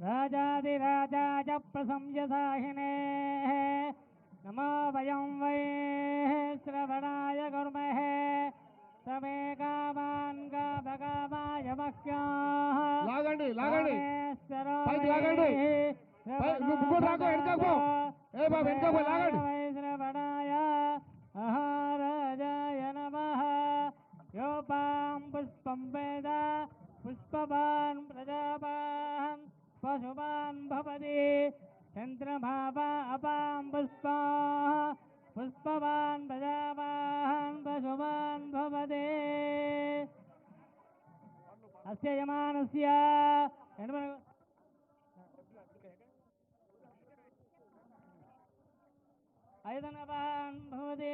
राजाधिराजाय प्रसंयसाहिने नमो वयं वै श्रवणाय कुर्महे समे कामान् कामकामाय मह्याः లాగండి లాగండి రామేశ్వరో పైకి లాగండి. వై పై- నువ్వు ముగ్గురు రాకు, వెనకకు పో. ఏ బాబు, వెనకకు పో, లాగండి. వై శ్రవణాయ మహారాజాయ నమః యోపాం పుష్పం వేద పుష్పవాన్ ప్రజాపాన్ पशुवान् भवति। चन्द्रभावा अपां पुष्पाः। पुष्पवान् प्रजावान् पशुवान् भवते। अस्य यमानस्य अयतनवान् भवति।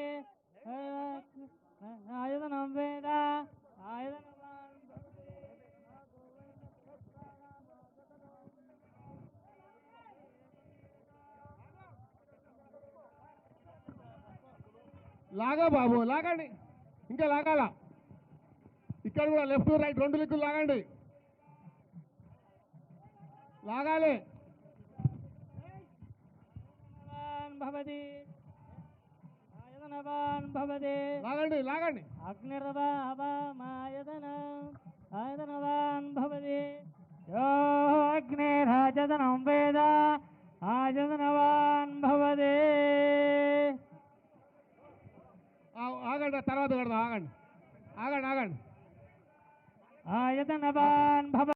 లాగా బాబు లాగండి. ఇంకా లాగాల? ఇక్కడ కూడా లెఫ్ట్ రైట్ రెండు దిక్కులు లాగండి. లాగాలి. భవతి. లాగండి లాగండి. ఆయతనవాన్ భవతి. యో అగ్నిరాజతనం వేద ఆయతనవాన్ భవతి. ఆగండి తర్వాత కడదాం ఆగండి. ఆగండి ఆగండి. ఆయతనవాన్ భవ